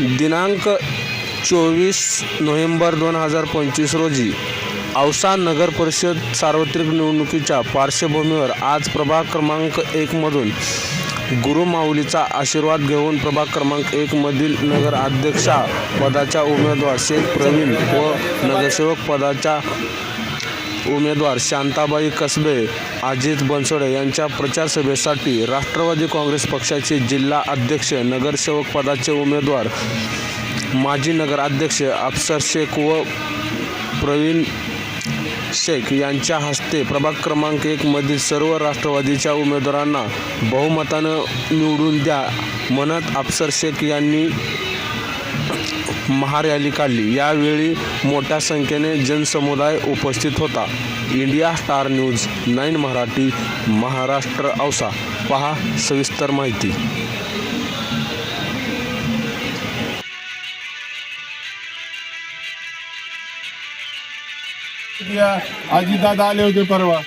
दिनांक चोवीस नोव्हेंबर दोन हजार पंचवीस रोजी औसा नगर परिषद सार्वत्रिक निवडणुकीच्या पार्श्वभूमीवर आज प्रभाग क्रमांक एकमधून गुरुमाऊलीचा आशीर्वाद घेऊन प्रभाग क्रमांक एकमधील नगर अध्यक्षा पदाच्या उमेदवार शेख प्रवीण व नगरसेवक पदाच्या उमेदवार शांताबाई कसबे अजित बनसोडे यांच्या प्रचारसभेसाठी राष्ट्रवादी काँग्रेस पक्षाचे जिल्हा अध्यक्ष नगरसेवक पदाचे उमेदवार माजी नगराध्यक्ष अफसर शेख व प्रवीण शेख यांच्या हस्ते प्रभाग क्रमांक एकमधील सर्व राष्ट्रवादीच्या उमेदवारांना बहुमतानं निवडून द्या म्हणत अफसर शेख यांनी महारॅली काढली. यावेळी मोठ्या संख्येने जनसमुदाय उपस्थित होता. India star news nine Marathi Maharashtra Ausa. पहा सविस्तर माहिती. आजीदादा आले होते परवा.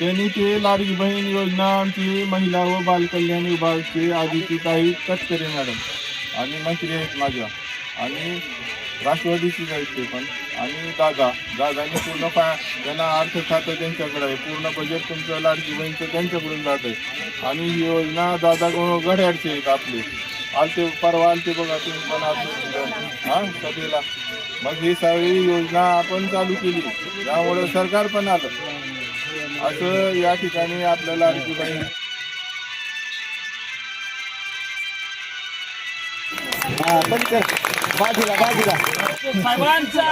त्यांनी ते लाडकी बहीण योजना आमची महिला व बालकल्याण विभागचे आधीची काही तटकरे मॅडम. आणि मंत्री आहेत माझ्या. आणि राष्ट्रवादीची जायचे ते पण. आणि दादा दादाने पूर्ण पा त्यांना अर्थ खातं त्यांच्याकडे आहे. पूर्ण बजेट तुमचं लाडकी बहीणचं त्यांच्याकडून जात आहे. आणि ही योजना दादा घड्याडचे आहेत आपले. आलते परवा आलते बघा तुम्ही पण हां सभेला. मग ही सगळी योजना आपण चालू केली. त्यामुळे सरकार पण आलं. असं या ठिकाणी आपल्याला लाडकी बहीण बाजूला बाजूला साहेबांचा